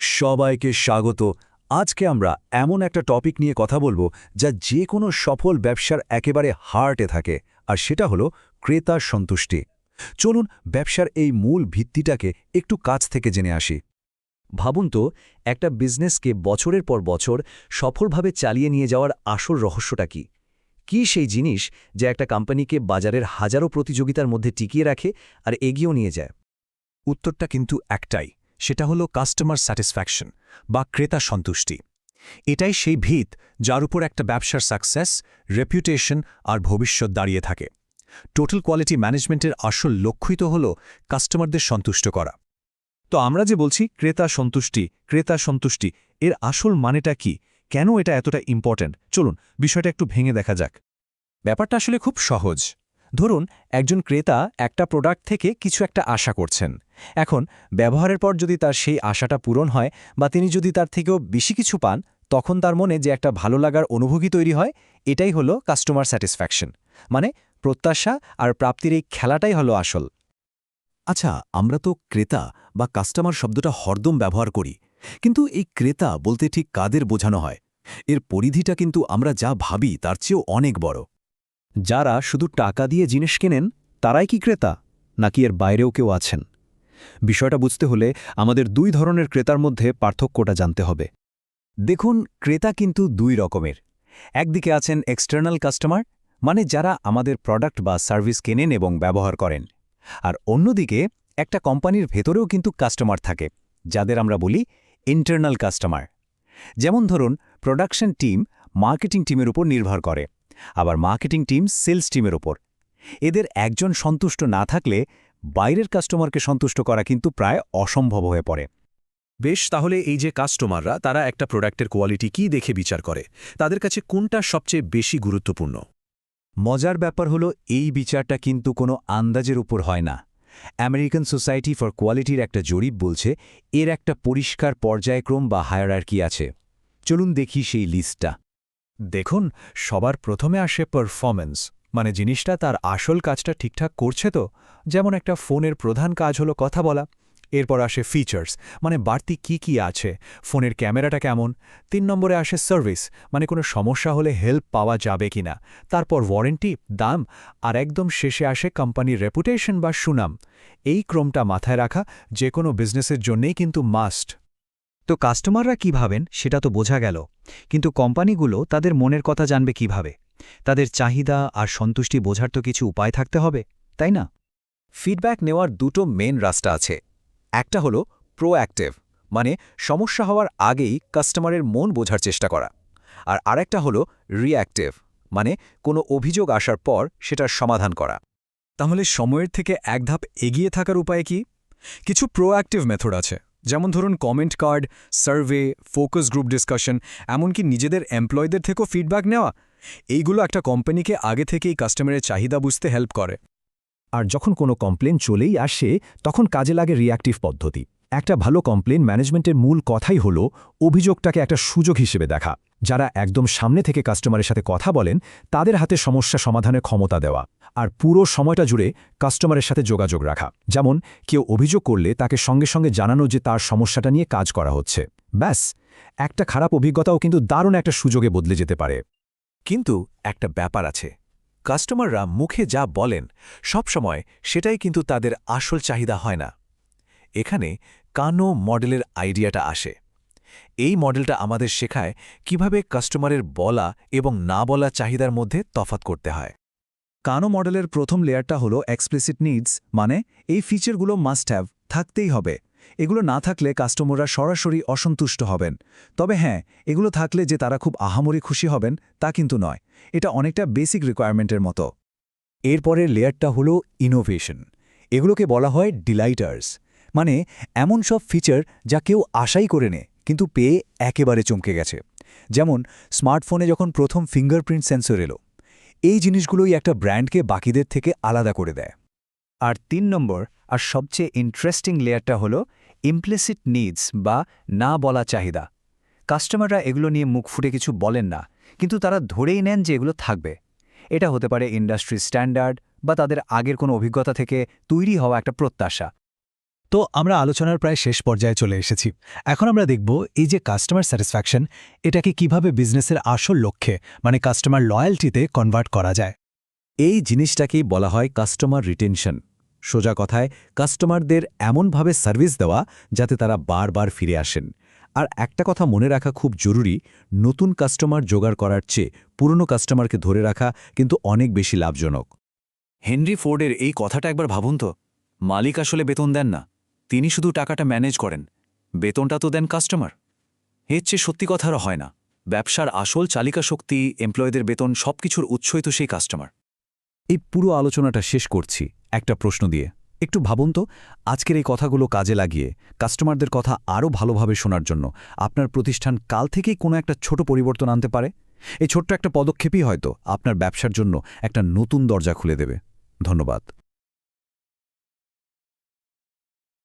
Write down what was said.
সবাইকে স্বাগত। আজকে আমরা এমন একটা টপিক নিয়ে কথা বলব যা যে কোনো সফল ব্যবসার একেবারে হার্টে থাকে, আর সেটা হলো ক্রেতা সন্তুষ্টি। চলুন ব্যবসার এই মূল ভিত্তিটাকে একটু কাছ থেকে জেনে আসি। ভাবুন তো, একটা বিজনেসকে বছরের পর বছর সফলভাবে চালিয়ে নিয়ে যাওয়ার আসল রহস্যটা কি? কি সেই জিনিস যা একটা কোম্পানিকে বাজারের হাজারো প্রতিযোগিতার মধ্যে টিকিয়ে রাখে আর এগিয়েও নিয়ে যায়? উত্তরটা কিন্তু একটাই। সেটা হলো কাস্টমার স্যাটিসফ্যাকশন বা ক্রেতা সন্তুষ্টি। এটাই সেই ভিত যার উপর একটা ব্যবসার সাকসেস রেপুটেশন আর ভবিষ্যৎ দাঁড়িয়ে থাকে। টোটাল কোয়ালিটি ম্যানেজমেন্টের আসল লক্ষ্যই তো হল কাস্টমারদের সন্তুষ্ট করা। তো আমরা যে বলছি ক্রেতা সন্তুষ্টি ক্রেতা সন্তুষ্টি, এর আসল মানেটা কি? কেন এটা এতটা ইম্পর্ট্যান্ট চলুন, বিষয়টা একটু ভেঙে দেখা যাক। ব্যাপারটা আসলে খুব সহজ। ধরুন, একজন ক্রেতা একটা প্রোডাক্ট থেকে কিছু একটা আশা করছেন। এখন, ব্যবহারের পর যদি তার সেই আশাটা পূরণ হয় বা তিনি যদি তার থেকেও বেশি কিছু পান, তখন তার মনে যে একটা ভালো লাগার অনুভূতি তৈরি হয়, এটাই হলো কাস্টমার স্যাটিসফ্যাকশন মানে প্রত্যাশা আর প্রাপ্তির এই খেলাটাই হলো আসল। আচ্ছা আমরা তো ক্রেতা বা কাস্টমার শব্দটা হরদম ব্যবহার করি, কিন্তু এই ক্রেতা বলতে ঠিক কাদের বোঝানো হয়? এর পরিধিটা কিন্তু আমরা যা ভাবি তার চেয়েও অনেক বড়। যারা শুধু টাকা দিয়ে জিনিস কেনেন, তারাই কি ক্রেতা, নাকি এর বাইরেও কেউ আছেন? বিষয়টা বুঝতে হলে আমাদের দুই ধরনের ক্রেতার মধ্যে পার্থক্যটা জানতে হবে। দেখুন, ক্রেতা কিন্তু দুই রকমের। একদিকে আছেন এক্সটার্নাল কাস্টমার মানে যারা আমাদের প্রোডাক্ট বা সার্ভিস কেনেন এবং ব্যবহার করেন। আর অন্যদিকে একটা কোম্পানির ভেতরেও কিন্তু কাস্টমার থাকে, যাদের আমরা বলি ইন্টারনাল কাস্টমার যেমন ধরুন প্রোডাকশন টিম মার্কেটিং টিমের উপর নির্ভর করে। আবার মার্কেটিং টিম সেলস টিমের ওপর। এদের একজন সন্তুষ্ট না থাকলে বাইরের কাস্টমারকে সন্তুষ্ট করা কিন্তু প্রায় অসম্ভব হয়ে পড়ে। বেশ, তাহলে এই যে কাস্টমাররা, তারা একটা প্রোডাক্টের কোয়ালিটি কি দেখে বিচার করে? তাদের কাছে কোনটা সবচেয়ে বেশি গুরুত্বপূর্ণ? মজার ব্যাপার হলো, এই বিচারটা কিন্তু কোনো আন্দাজের উপর হয় না। আমেরিকান সোসাইটি ফর কোয়ালিটির একটা জরিপ বলছে, এর একটা পরিষ্কার পর্যায়ক্রম বা হায়ারার্কি আছে। চলুন দেখি সেই লিস্টটা। দেখুন, সবার প্রথমে আসে পারফরম্যান্স মানে জিনিসটা তার আসল কাজটা ঠিকঠাক করছে তো? যেমন একটা ফোনের প্রধান কাজ হলো কথা বলা, এরপর আসে ফিচার্স মানে বাড়তি কি কি আছে, ফোনের ক্যামেরাটা কেমন, তিন নম্বরে আসে সার্ভিস মানে কোনো সমস্যা হলে হেল্প পাওয়া যাবে কিনা, তারপর ওয়ারেন্টি দাম, আর একদম শেষে আসে কোম্পানির রেপুটেশন বা সুনাম, এই ক্রমটা মাথায় রাখা যে কোনো বিজনেসের জন্যেই কিন্তু মাস্ট তো কাস্টমাররা কি ভাবেন, সেটা তো বোঝা গেল। কিন্তু কোম্পানিগুলো তাদের মনের কথা জানবে কীভাবে? তাদের চাহিদা আর সন্তুষ্টি বোঝার তো কিছু উপায় থাকতে হবে, তাই না? ফিডব্যাক নেওয়ার দুটো মেন রাস্তা আছে। একটা হলো প্রোঅ্যাক্টিভ মানে সমস্যা হওয়ার আগেই কাস্টমারের মন বোঝার চেষ্টা করা। আর আরেকটা হলো রিঅ্যাক্টিভ মানে কোনো অভিযোগ আসার পর সেটার সমাধান করা। তাহলে সময়ের থেকে এক ধাপ এগিয়ে থাকার উপায় কি? কিছু প্রোঅ্যাক্টিভ মেথড আছে। যেমন ধরুন comment card survey focus group discussion এমনকি নিজেদের এমপ্লয়ীদের থেকেও ফিডব্যাক নেওয়া। এইগুলো একটা কোম্পানিকে আগে থেকেই কাস্টমারের চাহিদা বুঝতে হেল্প করে। আর যখন কোনো কমপ্লেন চলেই আসে, তখন কাজে লাগে রিঅ্যাক্টিভ পদ্ধতি। একটা ভালো কমপ্লেন ম্যানেজমেন্টের মূল কথাই হল, অভিযোগটাকে একটা সুযোগ হিসেবে দেখা। যারা একদম সামনে থেকে কাস্টমারের সাথে কথা বলেন, তাদের হাতে সমস্যা সমাধানের ক্ষমতা দেওয়া আর পুরো সময়টা জুড়ে কাস্টমারের সাথে যোগাযোগ রাখা। যেমন, কেউ অভিযোগ করলে তাকে সঙ্গে সঙ্গে জানানো যে তার সমস্যাটা নিয়ে কাজ করা হচ্ছে। ব্যাস, একটা খারাপ অভিজ্ঞতাও কিন্তু দারুণ একটা সুযোগে বদলে যেতে পারে। কিন্তু একটা ব্যাপার আছে, কাস্টমাররা মুখে যা বলেন সবসময় সেটাই কিন্তু তাদের আসল চাহিদা হয় না। এখানে কানো মডেলের আইডিয়াটা আসে। এই মডেলটা আমাদের শেখায় কীভাবে কাস্টমারের বলা এবং না বলা চাহিদার মধ্যে তফাত করতে হয়। কানো মডেলের প্রথম লেয়ারটা হলো এক্সপ্লিসিট নিডস মানে এই ফিচারগুলো মাস্ট হ্যাভ থাকতেই হবে। এগুলো না থাকলে কাস্টমাররা সরাসরি অসন্তুষ্ট হবেন। তবে হ্যাঁ এগুলো থাকলে যে তারা খুব আহামরি খুশি হবেন, তা কিন্তু নয়। এটা অনেকটা বেসিক রিকোয়ারমেন্টের মতো। এরপরের লেয়ারটা হলো ইনোভেশন এগুলোকে বলা হয় ডিলাইটার্স মানে এমন সব ফিচার যা কেউ আশাই করে নে। কিন্তু পেয়ে একেবারে চমকে গেছে। যেমন স্মার্টফোনে যখন প্রথম ফিঙ্গারপ্রিন্ট সেন্সর এলো, এই জিনিসগুলোই একটা ব্র্যান্ডকে বাকিদের থেকে আলাদা করে দেয়। আর তিন নম্বর আর সবচেয়ে ইন্টারেস্টিং লেয়ারটা হলো ইমপ্লিসিট নিডস বা না বলা চাহিদা। কাস্টমাররা এগুলো নিয়ে মুখ ফুটে কিছু বলেন না, কিন্তু তারা ধরেই নেন যে এগুলো থাকবে। এটা হতে পারে ইন্ডাস্ট্রি স্ট্যান্ডার্ড বা তাদের আগের কোনো অভিজ্ঞতা থেকে তৈরি হওয়া একটা প্রত্যাশা। তো আমরা আলোচনার প্রায় শেষ পর্যায়ে চলে এসেছি। এখন আমরা দেখব এই যে কাস্টমার স্যাটিসফ্যাকশন এটাকে কীভাবে বিজনেসের আসল লক্ষ্যে মানে কাস্টমার লয়্যালটিতে কনভার্ট করা যায়? এই জিনিসটাকেই বলা হয় কাস্টমার রিটেনশন সোজা কথায় কাস্টমারদের এমনভাবে সার্ভিস দেওয়া যাতে তারা বারবার ফিরে আসেন। আর একটা কথা মনে রাখা খুব জরুরি, নতুন কাস্টমার জোগাড় করার চেয়ে পুরনো কাস্টমারকে ধরে রাখা কিন্তু অনেক বেশি লাভজনক। হেনরি ফোর্ডের এই কথাটা একবার ভাবুন তো। মালিক আসলে বেতন দেন না। তিনি শুধু টাকাটা ম্যানেজ করেন, বেতনটা তো দেন কাস্টমার। এর চেয়ে সত্যি কথারও হয় না, ব্যবসার আসল চালিকা শক্তি এমপ্লয়ীদের বেতন, সবকিছুর উৎসই তো সেই কাস্টমার এই পুরো আলোচনাটা শেষ করছি একটা প্রশ্ন দিয়ে। একটু ভাবুন তো, আজকের এই কথাগুলো কাজে লাগিয়ে কাস্টমারদের কথা আরও ভালোভাবে শোনার জন্য আপনার প্রতিষ্ঠান কাল থেকেই কোনো একটা ছোট পরিবর্তন আনতে পারে? এই ছোট্ট একটা পদক্ষেপই হয়তো আপনার ব্যবসার জন্য একটা নতুন দরজা খুলে দেবে। ধন্যবাদ।